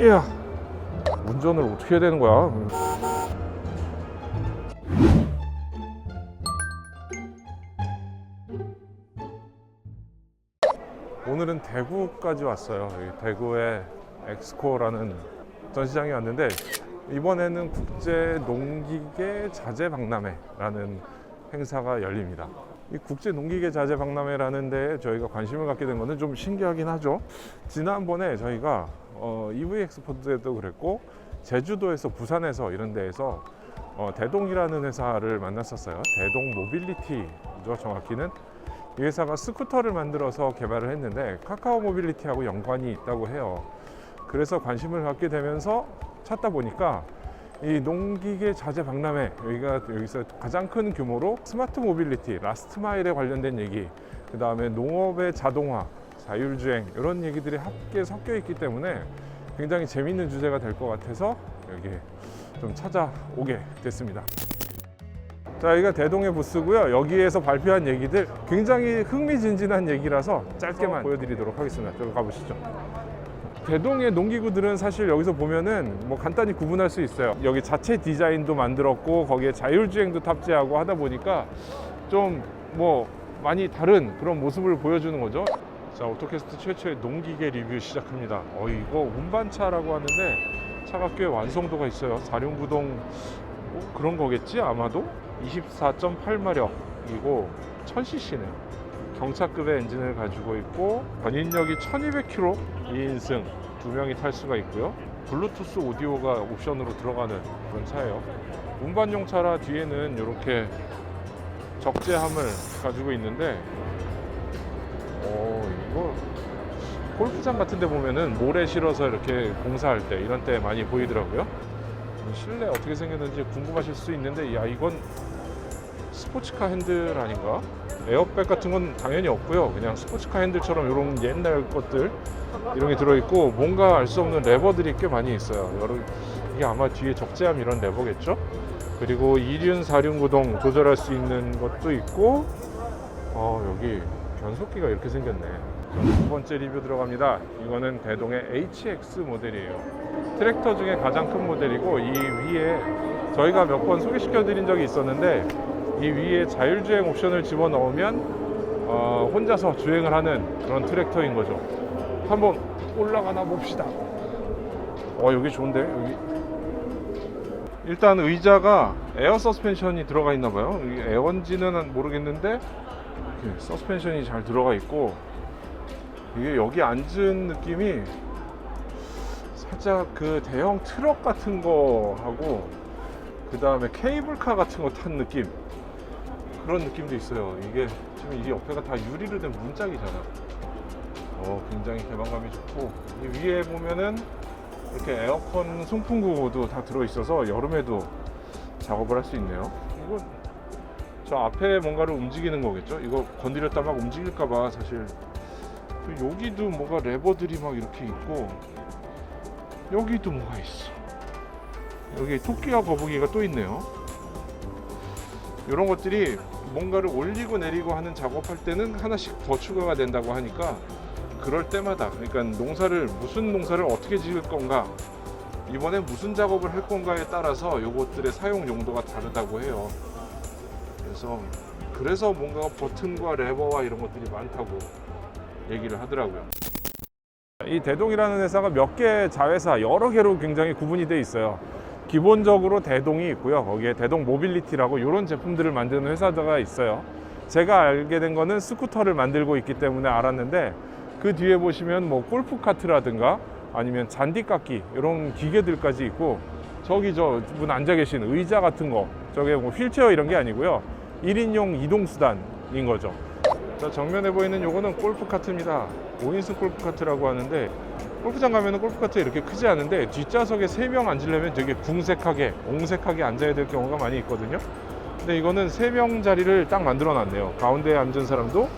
이야 운전을 어떻게 해야 되는 거야? 오늘은 대구까지 왔어요. 대구의 엑스코라는 전시장에 왔는데 이번에는 국제 농기계 자재 박람회라는 행사가 열립니다. 이 국제 농기계 자재 박람회라는 데에 저희가 관심을 갖게 된 거는 좀 신기하긴 하죠. 지난번에 저희가 어, EV 엑스포 때도 그랬고 제주도에서 부산에서 이런 데에서 어, 대동이라는 회사를 만났었어요. 대동 모빌리티죠. 정확히는 이 회사가 스쿠터를 만들어서 개발을 했는데 카카오 모빌리티하고 연관이 있다고 해요. 그래서 관심을 갖게 되면서 찾다 보니까 이 농기계 자재 박람회 여기가 여기서 가장 큰 규모로 스마트 모빌리티, 라스트 마일에 관련된 얘기, 그 다음에 농업의 자동화, 자율주행 이런 얘기들이 함께 섞여 있기 때문에 굉장히 재밌는 주제가 될 것 같아서 여기 좀 찾아오게 됐습니다. 자, 여기가 대동의 부스고요. 여기에서 발표한 얘기들 굉장히 흥미진진한 얘기라서 짧게만 보여드리도록 하겠습니다. 저기 가보시죠. 대동의 농기구들은 사실 여기서 보면은 뭐 간단히 구분할 수 있어요. 여기 자체 디자인도 만들었고 거기에 자율주행도 탑재하고 하다 보니까 좀 뭐 많이 다른 그런 모습을 보여주는 거죠. 자, 오토캐스트 최초의 농기계 리뷰 시작합니다. 어, 이거 운반차라고 하는데 차가 꽤 완성도가 있어요. 사륜구동 뭐 그런 거겠지 아마도 24.8마력이고 1000cc네요. 경차급의 엔진을 가지고 있고 견인력이 1200km 2인승 두 명이 탈 수가 있고요. 블루투스 오디오가 옵션으로 들어가는 그런 차예요. 운반용 차라 뒤에는 이렇게 적재함을 가지고 있는데 어 이거 골프장 같은 데 보면은 모래 실어서 이렇게 공사할 때 이런 때 많이 보이더라고요. 실내 어떻게 생겼는지 궁금하실 수 있는데 야 이건 스포츠카 핸들 아닌가? 에어백 같은 건 당연히 없고요. 그냥 스포츠카 핸들처럼 이런 옛날 것들 이런 게 들어있고 뭔가 알 수 없는 레버들이 꽤 많이 있어요. 여러 이게 아마 뒤에 적재함 이런 레버겠죠? 그리고 이륜 사륜 구동 조절할 수 있는 것도 있고 어 여기 변속기가 이렇게 생겼네. 자, 두 번째 리뷰 들어갑니다. 이거는 대동의 HX 모델이에요. 트랙터 중에 가장 큰 모델이고 이 위에 저희가 몇 번 소개시켜 드린 적이 있었는데 이 위에 자율주행 옵션을 집어 넣으면 어, 혼자서 주행을 하는 그런 트랙터인 거죠. 한번 올라가나 봅시다. 어 여기 좋은데 여기 일단 의자가 에어 서스펜션이 들어가 있나 봐요. 에어인지는 모르겠는데 서스펜션이 잘 들어가 있고 이게 여기 앉은 느낌이 살짝 그 대형 트럭 같은 거 하고 그 다음에 케이블카 같은 거 탄 느낌 그런 느낌도 있어요. 이게 지금 이 옆에가 다 유리로 된 문짝이잖아. 어, 굉장히 개방감이 좋고 이 위에 보면은 이렇게 에어컨 송풍구도 다 들어 있어서 여름에도 작업을 할 수 있네요. 이거 저 앞에 뭔가를 움직이는 거겠죠? 이거 건드렸다 막 움직일까봐 사실 또 여기도 뭐가 레버들이 막 이렇게 있고 여기도 뭐가 있어. 여기 토끼와 거북이가 또 있네요. 이런 것들이 뭔가를 올리고 내리고 하는 작업할 때는 하나씩 더 추가가 된다고 하니까 그럴 때마다 그러니까 농사를 무슨 농사를 어떻게 지을 건가 이번에 무슨 작업을 할 건가에 따라서 요것들의 사용 용도가 다르다고 해요. 그래서 그래서 뭔가 버튼과 레버와 이런 것들이 많다고 얘기를 하더라고요. 이 대동이라는 회사가 몇 개 자회사 여러 개로 굉장히 구분이 돼 있어요. 기본적으로 대동이 있고요. 거기에 대동 모빌리티라고 이런 제품들을 만드는 회사가 있어요. 제가 알게 된 거는 스쿠터를 만들고 있기 때문에 알았는데 그 뒤에 보시면 뭐 골프 카트라든가 아니면 잔디깎기 이런 기계들까지 있고 저기 저 분 앉아 계신 의자 같은 거 저게 뭐 휠체어 이런 게 아니고요. 1인용 이동 수단인 거죠. 자, 정면에 보이는 요거는 골프 카트입니다. 5인승 골프 카트라고 하는데 골프장 가면은 골프 카트 이렇게 크지 않은데 뒷좌석에 3명 앉으려면 되게 궁색하게 옹색하게 앉아야 될 경우가 많이 있거든요. 근데 이거는 3명 자리를 딱 만들어 놨네요. 가운데에 앉은 사람도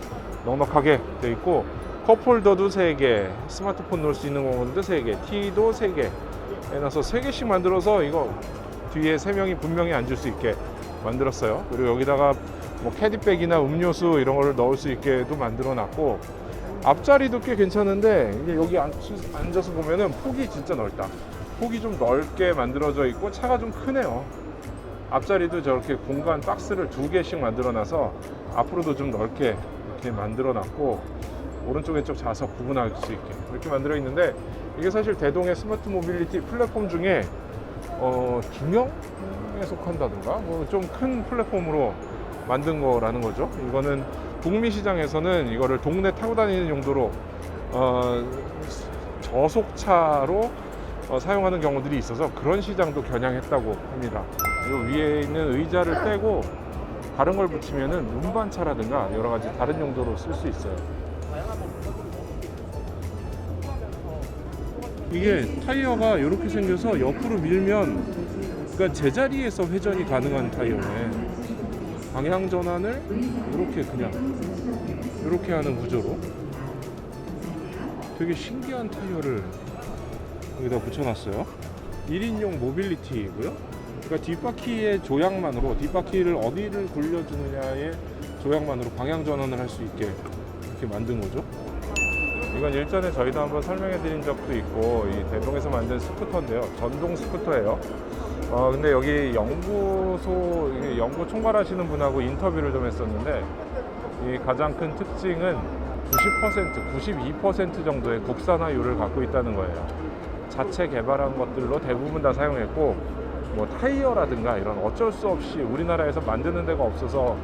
넉넉하게 돼 있고 컵홀더도 3개, 스마트폰 놓을 수 있는 공간도 3개, 티도 3개 해놔서 3개씩 만들어서 이거 뒤에 3명이 분명히 앉을 수 있게 만들었어요. 그리고 여기다가 뭐 캐디백이나 음료수 이런 거를 넣을 수 있게도 만들어 놨고 앞자리도 꽤 괜찮은데 이게 여기 앉, 앉아서 보면은 폭이 진짜 넓다. 폭이 좀 넓게 만들어져 있고 차가 좀 크네요. 앞자리도 저렇게 공간 박스를 두 개씩 만들어 놔서 앞으로도 좀 넓게 이렇게 만들어 놨고 오른쪽 왼쪽 좌석 구분할 수 있게 이렇게 만들어 있는데 이게 사실 대동의 스마트 모빌리티 플랫폼 중에 어, 중형에 속한다든가 뭐 좀 큰 플랫폼으로 만든 거라는 거죠. 이거는 북미 시장에서는 이거를 동네 타고 다니는 용도로 어, 저속차로 어, 사용하는 경우들이 있어서 그런 시장도 겨냥했다고 합니다. 이 위에 있는 의자를 빼고 다른 걸 붙이면은 운반차라든가 여러 가지 다른 용도로 쓸 수 있어요. 이게 타이어가 이렇게 생겨서 옆으로 밀면 그러니까 제자리에서 회전이 가능한 타이어네. 방향 전환을 이렇게 그냥 이렇게 하는 구조로 되게 신기한 타이어를 여기다 붙여놨어요. 1인용 모빌리티이고요. 그러니까 뒷바퀴의 조향만으로 뒷바퀴를 어디를 굴려주느냐의 조향만으로 방향 전환을 할 수 있게 이렇게 만든 거죠. 이건 일전에 저희도 한번 설명해 드린 적도 있고 이 대동에서 만든 스쿠터인데요. 전동 스쿠터예요. 어 근데 여기 연구소 연구 총괄하시는 분하고 인터뷰를 좀 했었는데 이 가장 큰 특징은 90% 92% 정도의 국산화율을 갖고 있다는 거예요. 자체 개발한 것들로 대부분 다 사용했고 뭐 타이어라든가 이런 어쩔 수 없이 우리나라에서 만드는 데가 없어서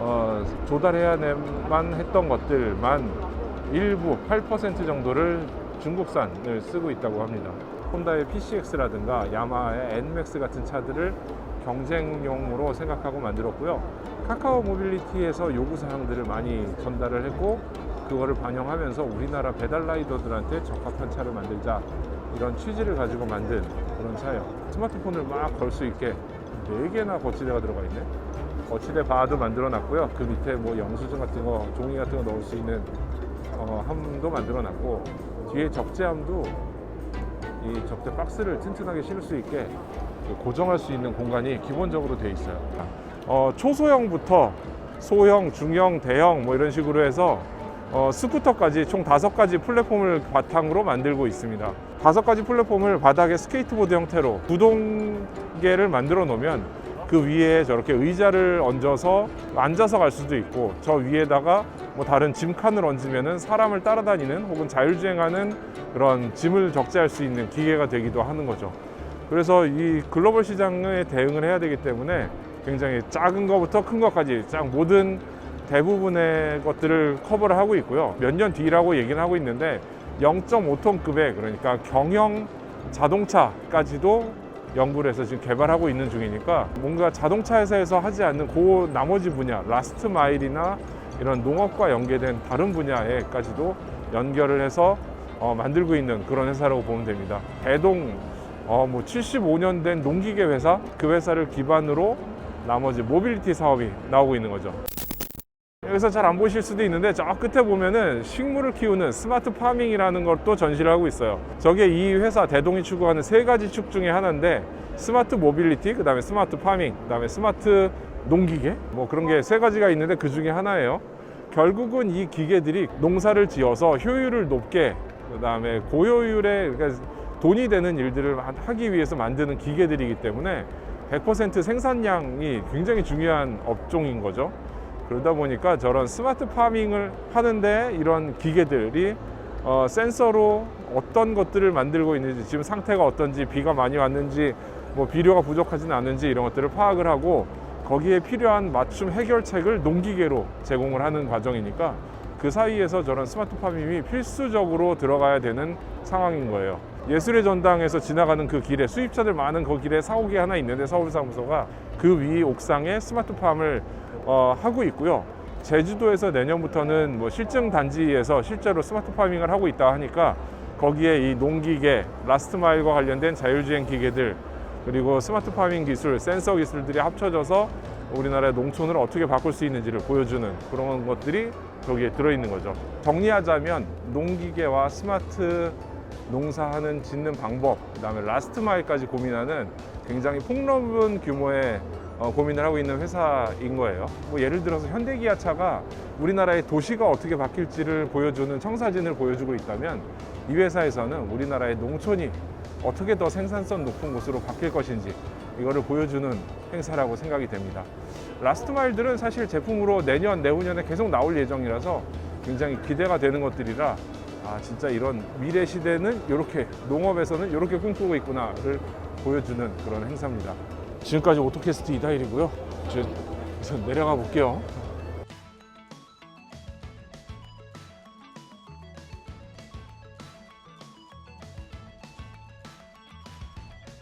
어, 조달해야만 했던 것들만 일부 8% 정도를 중국산을 쓰고 있다고 합니다. 혼다의 PCX라든가 야마하의 NMAX 같은 차들을 경쟁용으로 생각하고 만들었고요. 카카오 모빌리티에서 요구 사항들을 많이 전달을 했고 그거를 반영하면서 우리나라 배달 라이더들한테 적합한 차를 만들자 이런 취지를 가지고 만든 그런 차예요. 스마트폰을 막 걸 수 있게 4개나 거치대가 들어가 있네. 거치대 바도 만들어 놨고요. 그 밑에 뭐 영수증 같은 거, 종이 같은 거 넣을 수 있는 어, 함도 만들어 놨고 뒤에 적재함도 이 적재 박스를 튼튼하게 실을 수 있게 고정할 수 있는 공간이 기본적으로 돼 있어요. 어, 초소형부터 소형, 중형, 대형 뭐 이런 식으로 해서 어, 스쿠터까지 총 다섯 가지 플랫폼을 바탕으로 만들고 있습니다. 다섯 가지 플랫폼을 바닥에 스케이트보드 형태로 구동계를 만들어 놓으면 그 위에 저렇게 의자를 얹어서 앉아서 갈 수도 있고 저 위에다가 뭐 다른 짐칸을 얹으면은 사람을 따라다니는 혹은 자율주행하는 그런 짐을 적재할 수 있는 기계가 되기도 하는 거죠. 그래서 이 글로벌 시장에 대응을 해야 되기 때문에 굉장히 작은 것부터 큰 것까지 쫙 모든 대부분의 것들을 커버를 하고 있고요. 몇 년 뒤라고 얘기는 하고 있는데 0.5톤급의 그러니까 경영 자동차까지도 연구를 해서 지금 개발하고 있는 중이니까 뭔가 자동차 회사에서 하지 않는 그 나머지 분야, 라스트 마일이나 이런 농업과 연계된 다른 분야에까지도 연결을 해서 어, 만들고 있는 그런 회사라고 보면 됩니다. 대동 어, 뭐 75년 된 농기계 회사 그 회사를 기반으로 나머지 모빌리티 사업이 나오고 있는 거죠. 여기서 잘 안 보실 수도 있는데 저 끝에 보면은 식물을 키우는 스마트 파밍이라는 것도 전시를 하고 있어요. 저게 이 회사 대동이 추구하는 세 가지 축 중에 하나인데 스마트 모빌리티, 그 다음에 스마트 파밍, 그 다음에 스마트 농기계 뭐 그런 게 세 가지가 있는데 그 중에 하나예요. 결국은 이 기계들이 농사를 지어서 효율을 높게 그다음에 고효율의 그러니까 돈이 되는 일들을 하기 위해서 만드는 기계들이기 때문에 100% 생산량이 굉장히 중요한 업종인 거죠. 그러다 보니까 저런 스마트 파밍을 하는데 이런 기계들이 어, 센서로 어떤 것들을 만들고 있는지 지금 상태가 어떤지 비가 많이 왔는지 뭐 비료가 부족하지는 않은지 이런 것들을 파악을 하고 거기에 필요한 맞춤 해결책을 농기계로 제공을 하는 과정이니까 그 사이에서 저런 스마트 파밍이 필수적으로 들어가야 되는 상황인 거예요. 예술의 전당에서 지나가는 그 길에 수입차들 많은 그 길에 사옥이 하나 있는데 서울사무소가 그 위 옥상에 스마트팜을 어, 하고 있고요. 제주도에서 내년부터는 뭐 실증 단지에서 실제로 스마트 파밍을 하고 있다 하니까 거기에 이 농기계, 라스트 마일과 관련된 자율주행 기계들 그리고 스마트 파밍 기술, 센서 기술들이 합쳐져서 우리나라의 농촌을 어떻게 바꿀 수 있는지를 보여주는 그런 것들이 저기에 들어있는 거죠. 정리하자면 농기계와 스마트 농사하는 짓는 방법, 그다음에 라스트 마일까지 고민하는 굉장히 폭넓은 규모의 어, 고민을 하고 있는 회사인 거예요. 뭐 예를 들어서 현대기아차가 우리나라의 도시가 어떻게 바뀔지를 보여주는 청사진을 보여주고 있다면 이 회사에서는 우리나라의 농촌이 어떻게 더 생산성 높은 곳으로 바뀔 것인지 이거를 보여주는 행사라고 생각이 됩니다. 라스트 마일들은 사실 제품으로 내년, 내후년에 계속 나올 예정이라서 굉장히 기대가 되는 것들이라 아 진짜 이런 미래 시대는 이렇게 농업에서는 이렇게 꿈꾸고 있구나를 보여주는 그런 행사입니다. 지금까지 오토캐스트 이다일이고요. 이제 내려가 볼게요.